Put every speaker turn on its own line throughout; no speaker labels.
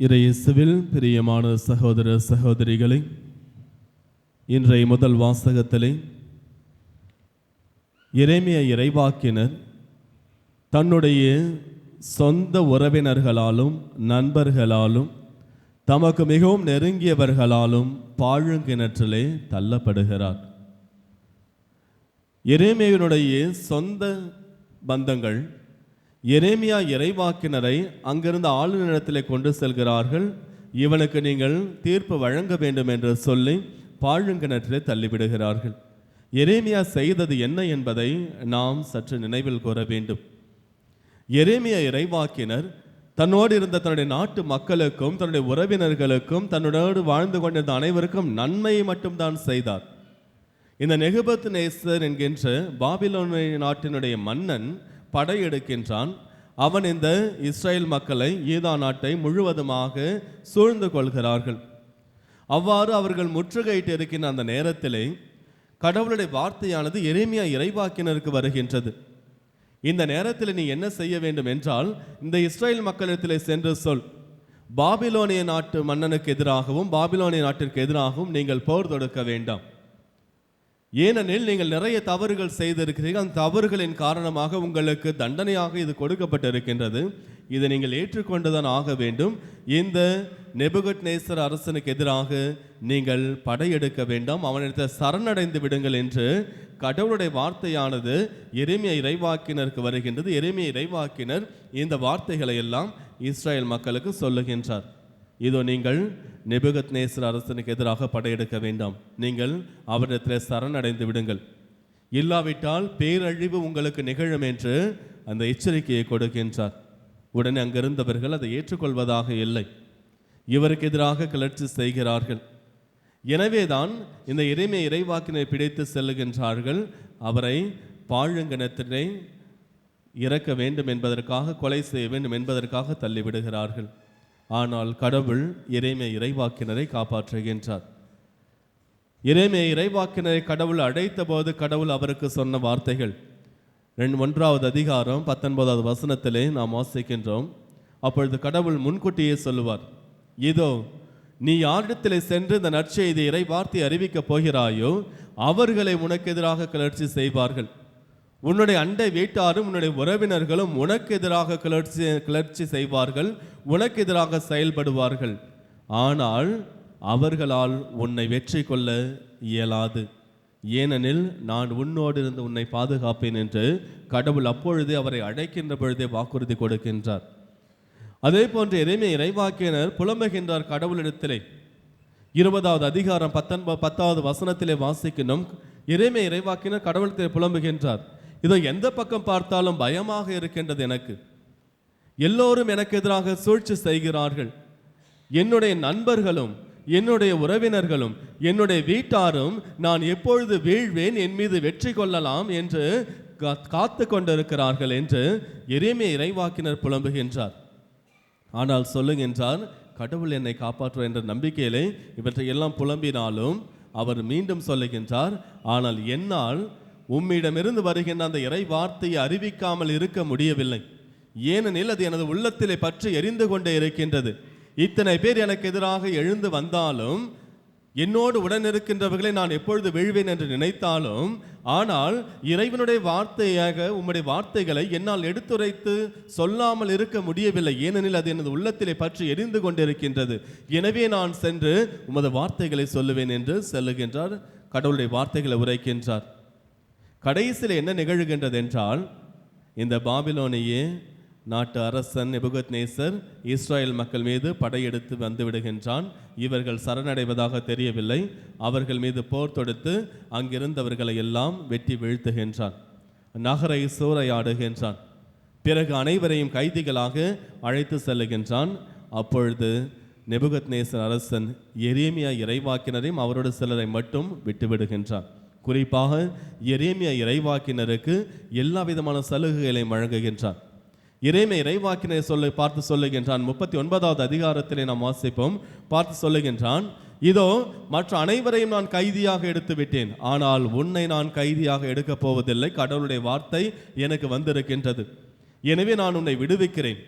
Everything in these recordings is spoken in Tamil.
இறையேசுவில் பிரியமான சகோதர சகோதரிகளை இன்றைய முதல் வாசகத்திலே இறைமைய இறைவாக்கினர் தன்னுடைய சொந்த உறவினர்களாலும் நண்பர்களாலும் தமக்கு மிகவும் நெருங்கியவர்களாலும் பாழுங்கிணற்றிலே தள்ளப்படுகிறார். இறைமையினுடைய சொந்த பந்தங்கள் எரேமியா இறைவாக்கினரை அங்கிருந்த ஆளுநரிடத்திலே கொண்டு செல்கிறார்கள். இவனுக்கு நீங்கள் தீர்ப்பு வழங்க வேண்டும் என்று சொல்லி பாழுங்கிணற்றிலே தள்ளிவிடுகிறார்கள். எரேமியா செய்தது என்ன என்பதை நாம் சற்று நினைவில் கூற வேண்டும். எரேமியா இறைவாக்கினர் தன்னோடு இருந்த தன்னுடைய நாட்டு மக்களுக்கும் தன்னுடைய உறவினர்களுக்கும் தன்னோடு வாழ்ந்து கொண்டிருந்த அனைவருக்கும் நன்மையை மட்டும்தான் செய்தார். இந்த நெகுபத் நேசர் என்கின்ற பாபிலோனிய நாட்டினுடைய மன்னன் படையெடுக்கின்றான். அவன் இந்த இஸ்ரேல் மக்களை ஈதா நாட்டை முழுவதுமாக சூழ்ந்து கொள்கிறார்கள். அவ்வாறு அவர்கள் முற்றுகையிட்டு இருக்கின்ற அந்த நேரத்திலே கடவுளுடைய வார்த்தையானது எரேமியா இறைவாக்கினருக்கு வருகின்றது. இந்த நேரத்தில் நீ என்ன செய்ய வேண்டும் என்றால் இந்த இஸ்ரேல் மக்களிடத்திலே சென்று சொல். பாபிலோனிய நாட்டு மன்னனுக்கு எதிராகவும் பாபிலோனிய நாட்டிற்கு எதிராகவும் நீங்கள் போர் தொடுக்க வேண்டாம். ஏனெனில் நீங்கள் நிறைய தவறுகள் செய்திருக்கிறீர்கள். அந்த தவறுகளின் காரணமாக உங்களுக்கு தண்டனையாக இது கொடுக்கப்பட்டிருக்கின்றது. இதை நீங்கள் ஏற்றுக்கொண்டுதான் ஆக வேண்டும். இந்த நெபுகட் நேசர் அரசனுக்கு எதிராக நீங்கள் படையெடுக்க வேண்டாம். அவனிடத்தை சரணடைந்து விடுங்கள் என்று கடவுளுடைய வார்த்தையானது எருமையை இறைவாக்கினருக்கு வருகின்றது. எளிமைய இறைவாக்கினர் இந்த வார்த்தைகளை எல்லாம் இஸ்ரேல் மக்களுக்கு சொல்லுகின்றார். இதோ நீங்கள் நெபுகத் நேசர் அரசனுக்கு எதிராக படையெடுக்க வேண்டாம். நீங்கள் அவரிடத்தில் சரணடைந்து விடுங்கள். இல்லாவிட்டால் பேரழிவு உங்களுக்கு நிகழும் என்று அந்த எச்சரிக்கையை கொடுக்கின்றார். உடனே அங்கிருந்தவர்கள் அதை ஏற்றுக்கொள்வதாக இல்லை. இவருக்கு எதிராக கிளர்ச்சி செய்கிறார்கள். எனவேதான் இந்த இறைமை இறைவாக்கினை பிடித்து செல்லுகின்றார்கள். அவரை பாழுங்கணத்தினை இறக்க வேண்டும் என்பதற்காக கொலை செய்ய வேண்டும் என்பதற்காக தள்ளிவிடுகிறார்கள். ஆனால் கடவுள் இறைமை இறைவாக்கினரை காப்பாற்றுகின்றார். இறைமை இறைவாக்கினரை கடவுள் அடைத்த போது கடவுள் அவருக்கு சொன்ன வார்த்தைகள். ரெண்டு ஒன்றாவது அதிகாரம் பத்தொன்பதாவது வசனத்திலே நாம் வாசிக்கின்றோம். அப்பொழுது கடவுள் முன்கூட்டியே சொல்லுவார் இதோ நீ யாரிடத்திலே சென்று இந்த நற்செய்தி இறை வார்த்தை அறிவிக்கப் போகிறாயோ அவர்களை உனக்கு எதிராக கிளர்ச்சி செய்வார்கள். உன்னுடைய அண்டை வீட்டாரும் உன்னுடைய உறவினர்களும் உனக்கு எதிராக கிளர்ச்சி கிளர்ச்சி செய்வார்கள் உனக்கு எதிராக செயல்படுவார்கள். ஆனால் அவர்களால் உன்னை வெற்றி கொள்ள இயலாது. ஏனெனில் நான் உன்னோடு இருந்து உன்னை பாதுகாப்பேன் என்று கடவுள் அப்பொழுதே அவரை அழைக்கின்ற பொழுதே வாக்குறுதி கொடுக்கின்றார். அதே போன்று எதையுமே இறைவாக்கினர் புலம்புகின்றார் கடவுளிடத்திலே. இருபதாவது அதிகாரம் பத்தொன்பது பத்தாவது வசனத்திலே வாசிக்கணும். இறைமை இறைவாக்கினர் கடவுளத்தை புலம்புகின்றார். இதோ எந்த பக்கம் பார்த்தாலும் பயமாக இருக்கின்றது எனக்கு. எல்லோரும் எனக்கு எதிராக சூழ்ச்சி செய்கிறார்கள். என்னுடைய நண்பர்களும் என்னுடைய உறவினர்களும் என்னுடைய வீட்டாரும் நான் எப்பொழுது வீழ்வேன் என் மீது வெற்றி கொள்ளலாம் என்று கா- காத்து கொண்டிருக்கிறார்கள் என்று எரிமை இறைவாக்கினர் புலம்புகின்றார். ஆனால் சொல்லுகின்றார் கடவுள் என்னை காப்பாற்றுவார் என்ற நம்பிக்கையிலே இவற்றை எல்லாம் புலம்பினாலும் அவர் மீண்டும் சொல்லுகின்றார் ஆனால் என்னால் உம்மிடமிருந்து வருகின்ற அந்த இறை வார்த்தையை அறிவிக்காமல் இருக்க முடியவில்லை. ஏனெனில் அது எனது உள்ளத்திலே பற்றி எரிந்து கொண்டே இருக்கின்றது. இத்தனை பேர் எனக்கு எதிராக எழுந்து வந்தாலும் என்னோடு உடன் இருக்கின்றவர்களை நான் எப்பொழுது வீழ்வேன் என்று நினைத்தாலும் ஆனால் இறைவனுடைய வார்த்தையாக உம்முடைய வார்த்தைகளை என்னால் எடுத்துரைத்து சொல்லாமல் இருக்க முடியவில்லை. ஏனெனில் அது எனது உள்ளத்திலே பற்றி எரிந்து கொண்டிருக்கின்றது. எனவே நான் சென்று உமது வார்த்தைகளை சொல்லுவேன் என்று சொல்லுகின்றார். கடவுளுடைய வார்த்தைகளை உரைக்கின்றார். கடைசியில் என்ன நிகழ்கின்றது என்றால் இந்த பாபிலோனியே நாட்டு அரசன் நெபுகத் நேசர் இஸ்ராயேல் மக்கள் மீது படையெடுத்து வந்து விடுகின்றான். இவர்கள் சரணடைவதாக தெரியவில்லை. அவர்கள் மீது போர் தொடுத்து அங்கிருந்தவர்களை எல்லாம் வெட்டி வீழ்த்துகின்றான். நகரை சூறையாடுகின்றான். பிறகு அனைவரையும் கைதிகளாக அழைத்து செல்லுகின்றான். அப்பொழுது நெபுகத் நேசர் அரசன் எரேமியா இறைவாக்கினரையும் அவரோடு சிலரை மட்டும் விட்டுவிடுகின்றான். குறிப்பாக எரேமியா இறைவாக்கினருக்கு எல்லா விதமான சலுகைகளையும் வழங்குகின்றான் இறைமை இறைவாக்கினை சொல்ல பார்த்து சொல்லுகின்றான். முப்பத்தி ஒன்பதாவது அதிகாரத்திலே நாம் வாசிப்போம். பார்த்து சொல்லுகின்றான் இதோ மற்ற அனைவரையும் நான் கைதியாக எடுத்து விட்டேன் ஆனால் உன்னை நான் கைதியாக எடுக்கப் போவதில்லை. கடவுளுடைய வார்த்தை எனக்கு வந்திருக்கின்றது. எனவே நான் உன்னை விடுவிக்கிறேன்.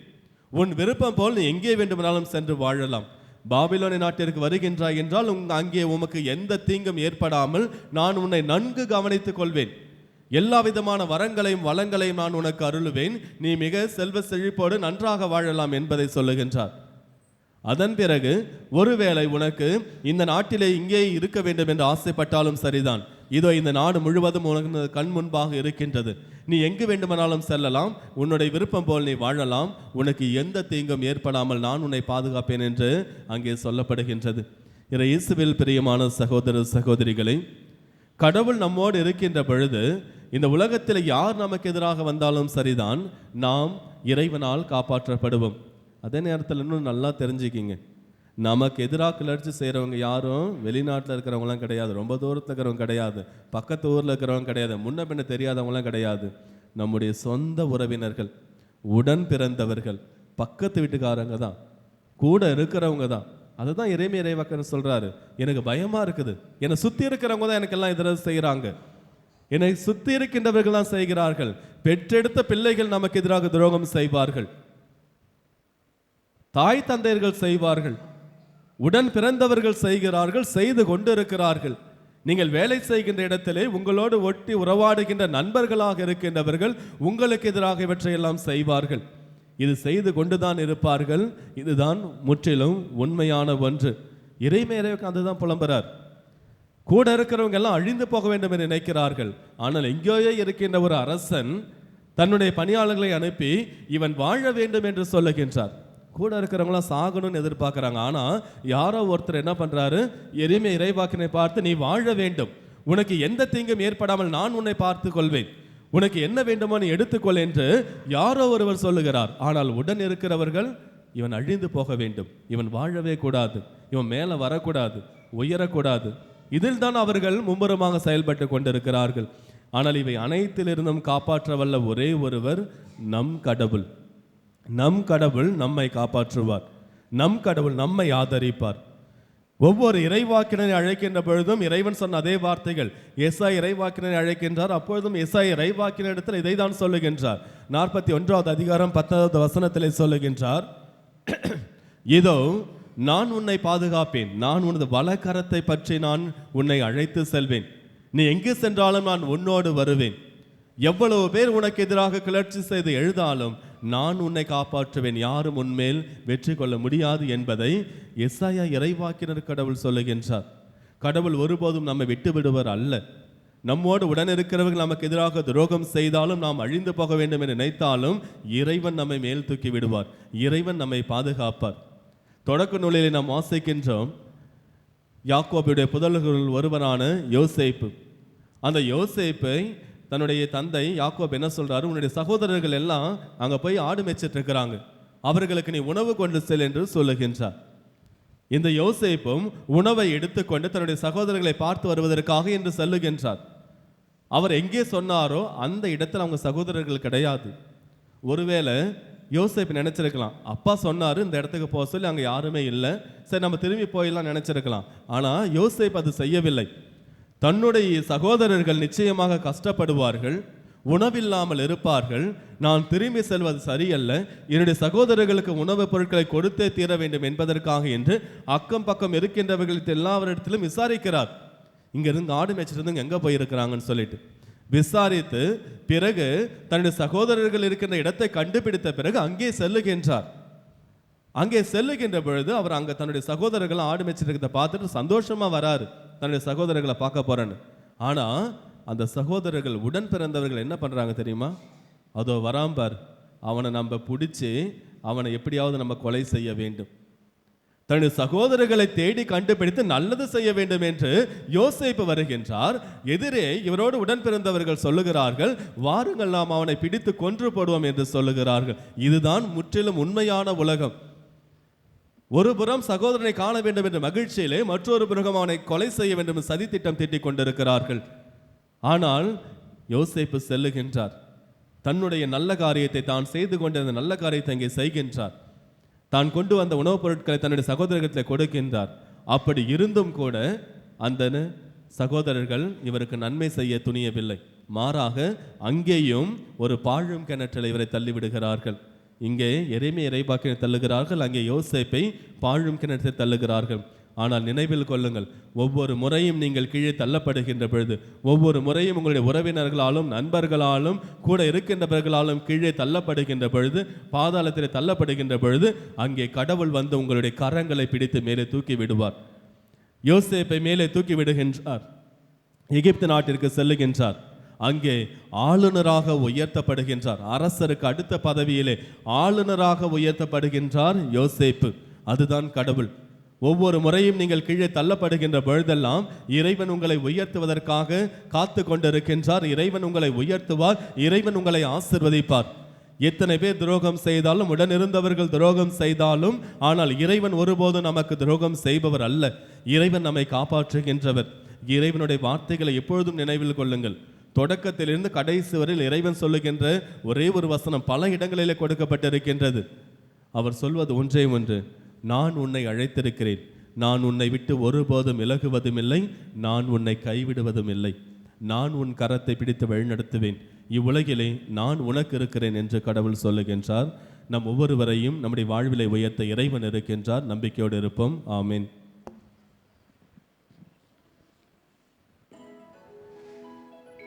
உன் விருப்பம் போல் நீ எங்கே வேண்டுமானாலும் சென்று வாழலாம். பாபிலோனி நாட்டிற்கு வருகின்றாய் என்றால் உங் அங்கே உமக்கு எந்த தீங்கும் ஏற்படாமல் நான் உன்னை நன்கு கவனித்துக் கொள்வேன். எல்லா விதமான வரங்களையும் வளங்களையும் நான் உனக்கு அருளுவேன். நீ மிக செல்வ செழிப்போடு நன்றாக வாழலாம் என்பதை சொல்லுகின்றார். அதன் பிறகு ஒருவேளை உனக்கு இந்த நாட்டிலே இங்கே இருக்க வேண்டும் என்று ஆசைப்பட்டாலும் சரிதான். இதோ இந்த நாடு முழுவதும் உனக்கு கண் முன்பாக இருக்கின்றது. நீ எங்கு வேண்டுமானாலும் செல்லலாம். உன்னுடைய விருப்பம் போல் நீ வாழலாம். உனக்கு எந்த தீங்கும் ஏற்படாமல் நான் உன்னை பாதுகாப்பேன் என்று அங்கே சொல்லப்படுகின்றது. இறை இயேசுவில் பிரியமான சகோதர சகோதரிகளை கடவுள் நம்மோடு இருக்கின்ற பொழுது இந்த உலகத்தில் யார் நமக்கு எதிராக வந்தாலும் சரிதான். நாம் இறைவனால் காப்பாற்றப்படுவோம். அதே நேரத்தில் இன்னும் நல்லா தெரிஞ்சுக்கிங்க. நமக்கு எதிராக கிளர்ச்சி செய்கிறவங்க யாரும் வெளிநாட்டில் இருக்கிறவங்களாம் கிடையாது. ரொம்ப தூரத்தில் இருக்கிறவங்க கிடையாது. பக்கத்து ஊரில் இருக்கிறவங்க கிடையாது. முன்ன பின்ன தெரியாதவங்களாம் கிடையாது. நம்முடைய சொந்த உறவினர்கள் உடன் பிறந்தவர்கள் பக்கத்து வீட்டுக்காரங்க தான். கூட இருக்கிறவங்க தான். அதை தான் இறைமை இறைவாக்கன் சொல்கிறாரு எனக்கு பயமாக இருக்குது. என்னை சுற்றி இருக்கிறவங்க தான் எனக்கு எல்லாம் எதிராக செய்கிறாங்க என்னை சுற்றி இருக்கின்றவர்கள் தான் செய்கிறார்கள். பெற்றெடுத்த பிள்ளைகள் நமக்கு எதிராக துரோகம் செய்வார்கள். தாய் தந்தையர்கள் செய்வார்கள். உடன் பிறந்தவர்கள் செய்கிறார்கள் செய்து கொண்டிருக்கிறார்கள். நீங்கள் வேலை செய்கின்ற இடத்திலே உங்களோடு ஒட்டி உறவாடுகின்ற நண்பர்களாக இருக்கின்றவர்கள் உங்களுக்கு எதிராக இவற்றையெல்லாம் செய்வார்கள். இது செய்து கொண்டுதான் இருப்பார்கள். இதுதான் முற்றிலும் உண்மையான ஒன்று. இறைமேரை அதுதான் புலம்புறார். கூட இருக்கிறவங்க எல்லாம் அழிந்து போக வேண்டும் என்று நினைக்கிறார்கள். ஆனால் எங்கேயோ இருக்கின்ற ஒரு அரசன் தன்னுடைய பணியாளர்களை அனுப்பி இவன் வாழ வேண்டும் என்று சொல்லுகின்றார். கூட இருக்கிறவங்களாம் சாகணும்னு எதிர்பார்க்குறாங்க. ஆனால் யாரோ ஒருத்தர் என்ன பண்றாரு? எளிமை இறைவாக்கினை பார்த்து நீ வாழ வேண்டும். உனக்கு எந்த தீங்கும் ஏற்படாமல் நான் உன்னை பார்த்து கொள்வேன். உனக்கு என்ன வேண்டுமோ நீ எடுத்துக்கொள் என்று யாரோ ஒருவர் சொல்லுகிறார். ஆனால் உடன் இருக்கிறவர்கள் இவன் அழிந்து போக வேண்டும். இவன் வாழவே கூடாது. இவன் மேலே வரக்கூடாது. உயரக்கூடாது. இதில் தான் அவர்கள் மும்முரமாக செயல்பட்டு கொண்டிருக்கிறார்கள். ஆனால் இவை அனைத்திலிருந்தும் காப்பாற்ற வல்ல ஒரே ஒருவர் நம் கடவுள். நம் கடவுள் நம்மை காப்பாற்றுவார். நம் கடவுள் நம்மை ஆதரிப்பார். ஒவ்வொரு இறைவாக்கினரை அழைக்கின்ற பொழுதும் இறைவன் சொன்ன அதே வார்த்தைகள். எஸ்ஐ இறைவாக்கினரை அழைக்கின்றார். அப்பொழுதும் எஸ்ஐ இறைவாக்கின இடத்தில் இதை தான் சொல்லுகின்றார். நாற்பத்தி ஒன்றாவது அதிகாரம் பத்தாவது வசனத்திலே சொல்லுகின்றார். இதோ நான் உன்னை பாதுகாப்பேன். நான் உனது வலக்கரத்தை பற்றி நான் உன்னை அழைத்து செல்வேன். நீ எங்கு சென்றாலும் நான் உன்னோடு வருவேன். எவ்வளவு பேர் உனக்கு எதிராக கிளர்ச்சி செய்து எழுதாலும் நான் உன்னை காப்பாற்றுவேன். யாரும் உன்மேல் வெற்றி கொள்ள முடியாது என்பதை எஸ்ஐயா இறைவாக்கினர் கடவுள் சொல்லுகின்றார். கடவுள் ஒருபோதும் நம்மை விட்டு விடுவர் அல்ல. நம்மோடு உடன் இருக்கிறவர்கள் நமக்கு எதிராக துரோகம் செய்தாலும் நாம் அழிந்து போக வேண்டும் என்று நினைத்தாலும் இறைவன் நம்மை மேல் தூக்கி விடுவார். இறைவன் நம்மை பாதுகாப்பார். தொடக்க நூலிலே நாம் வாசிக்கின்றோம். யாக்கோபியுடைய புதல்களுள் ஒருவரான யோசேப்பு. அந்த யோசேப்பை தன்னுடைய தந்தை யாக்கோப் என்ன சொல்றாரு? உன்னுடைய சகோதரர்கள் எல்லாம் அங்கே போய் ஆடு மேய்ச்சிட்டு இருக்கிறாங்க அவர்களுக்கு நீ உணவு கொண்டு செல் என்று சொல்லுகின்றார். இந்த யோசேப்பும் உணவை எடுத்துக்கொண்டு தன்னுடைய சகோதரர்களை பார்த்து வருவதற்காக என்று செல்லுகின்றார். அவர் எங்கே சொன்னாரோ அந்த இடத்துல அவங்க சகோதரர்கள் கிடையாது. ஒருவேளை யோசேப்பு நினச்சிருக்கலாம். அப்பா சொன்னார் இந்த இடத்துக்கு போக சொல்லி அங்கே யாருமே இல்லை. சரி நம்ம திரும்பி போயிடலாம் நினச்சிருக்கலாம். ஆனால் யோசேப் அது செய்யவில்லை. தன்னுடைய சகோதரர்கள் நிச்சயமாக கஷ்டப்படுவார்கள் உணவில்லாமல் இருப்பார்கள். நான் திரும்பி செல்வது சரியல்ல. என்னுடைய சகோதரர்களுக்கு உணவுப் பொருட்களை கொடுத்தே தீர வேண்டும் என்பதற்காக என்று அக்கம் பக்கம் இருக்கின்றவர்களுக்கு எல்லாவரிடத்திலும் விசாரிக்கிறார். இங்கிருந்து ஆடு மேய்ச்சிட்டு எங்கே போயிருக்கிறாங்கன்னு சொல்லிட்டு. விசாரித்து பிறகு தன்னுடைய சகோதரர்கள் இருக்கின்ற இடத்தை கண்டுபிடித்த பிறகு அங்கே செல்லுகின்றார். அங்கே செல்லுகின்ற பொழுது அவர் அங்கே தன்னுடைய சகோதரர்கள் ஆடு மேய்ச்சிருக்கிறத பார்த்துட்டு சந்தோஷமாக வராரு. தன்னுடைய சகோதரர்களை பார்க்க போகிறேன்னு ஆனால் அந்த சகோதரர்கள் உடன் பிறந்தவர்கள் என்ன பண்ணுறாங்க தெரியுமா? அதோ வராம் பார். அவனை நம்ம பிடிச்சி அவனை எப்படியாவது நம்ம கொலை செய்ய வேண்டும். தன்னுடைய சகோதரர்களை தேடி கண்டுபிடித்து நல்லது செய்ய வேண்டும் என்று யோசிப்பு வருகின்றார். எதிரே இவரோடு உடன் பிறந்தவர்கள் சொல்லுகிறார்கள் வாருங்கள் நாம் அவனை பிடித்து கொன்று போடுவோம் என்று சொல்லுகிறார்கள். இதுதான் முற்றிலும் உண்மையான உலகம். ஒரு புறம் சகோதரனை காண வேண்டும் என்ற மகிழ்ச்சியிலே மற்றொரு புறம் அவனை கொலை செய்ய வேண்டும் என்று சதித்திட்டம் தீட்டிக் கொண்டிருக்கிறார்கள். ஆனால் யோசிப்பு செல்லுகின்றார். தன்னுடைய நல்ல காரியத்தை தான் செய்து கொண்டிருந்த நல்ல காரியத்தை அங்கே செய்கின்றார். தான் கொண்டு வந்த உணவுப் பொருட்களை தன்னுடைய சகோதரர்களிடத்தில் கொடுக்கின்றார். அப்படி இருந்தும் கூட அந்த சகோதரர்கள் இவருக்கு நன்மை செய்ய துணியவில்லை. மாறாக அங்கேயும் ஒரு பாழும் கிணற்றில் இவரை தள்ளிவிடுகிறார்கள். இங்கே எரேமியா இறைவாக்கினை தள்ளுகிறார்கள் அங்கே யோசேப்பை பாழும் கிணற்றை தள்ளுகிறார்கள். ஆனால் நினைவில் கொள்ளுங்கள் ஒவ்வொரு முறையும் நீங்கள் கீழே தள்ளப்படுகின்ற பொழுது ஒவ்வொரு முறையும் உங்களுடைய உறவினர்களாலும் நண்பர்களாலும் கூட இருக்கின்றவர்களாலும் கீழே தள்ளப்படுகின்ற பொழுது பாதாளத்தில் தள்ளப்படுகின்ற பொழுது அங்கே கடவுள் வந்து உங்களுடைய கரங்களை பிடித்து மேலே தூக்கி விடுவார். யோசேப்பை மேலே தூக்கி விடுகின்றார். எகிப்து நாட்டிற்கு செல்லுகின்றார். அங்கே ஆளுநராக உயர்த்தப்படுகின்றார். அரசருக்கு அடுத்த பதவியிலே ஆளுநராக உயர்த்தப்படுகின்றார் யோசேப்பு. அதுதான் கடவுள். ஒவ்வொரு முறையும் நீங்கள் கீழே தள்ளப்படுகின்ற பொழுதெல்லாம் இறைவன் உங்களை உயர்த்துவதற்காக காத்து கொண்டிருக்கின்றார். இறைவன் உங்களை உயர்த்துவார். இறைவன் உங்களை ஆசிர்வதிப்பார். எத்தனை பேர் துரோகம் செய்தாலும் உடனிருந்தவர்கள் துரோகம் செய்தாலும் ஆனால் இறைவன் ஒருபோதும் நமக்கு துரோகம் செய்பவர் அல்ல. இறைவன் நம்மை காப்பாற்றுகின்றவர். இறைவனுடைய வார்த்தைகளை எப்பொழுதும் நினைவில் கொள்ளுங்கள். தொடக்கத்திலிருந்து கடைசி வரையில் இறைவன் சொல்லுகின்ற ஒரே ஒரு வசனம் பல இடங்களிலே கொடுக்கப்பட்டிருக்கின்றது. அவர் சொல்வது ஒன்றே ஒன்று நான் உன்னை அழைத்திருக்கிறேன். நான் உன்னை விட்டு ஒருபோதும் இலகுவதும் இல்லை நான் உன்னை கைவிடுவதும் இல்லை நான் உன் கரத்தை பிடித்து வழிநடத்துவேன். இவ்வுலகிலே நான் உனக்கு இருக்கிறேன் என்று கடவுள் சொல்லுகின்றார். நம் ஒவ்வொருவரையும் நம்முடைய வாழ்விலை உயர்த்த இறைவன் இருக்கின்றார். நம்பிக்கையோடு இருப்போம். ஆமீன்.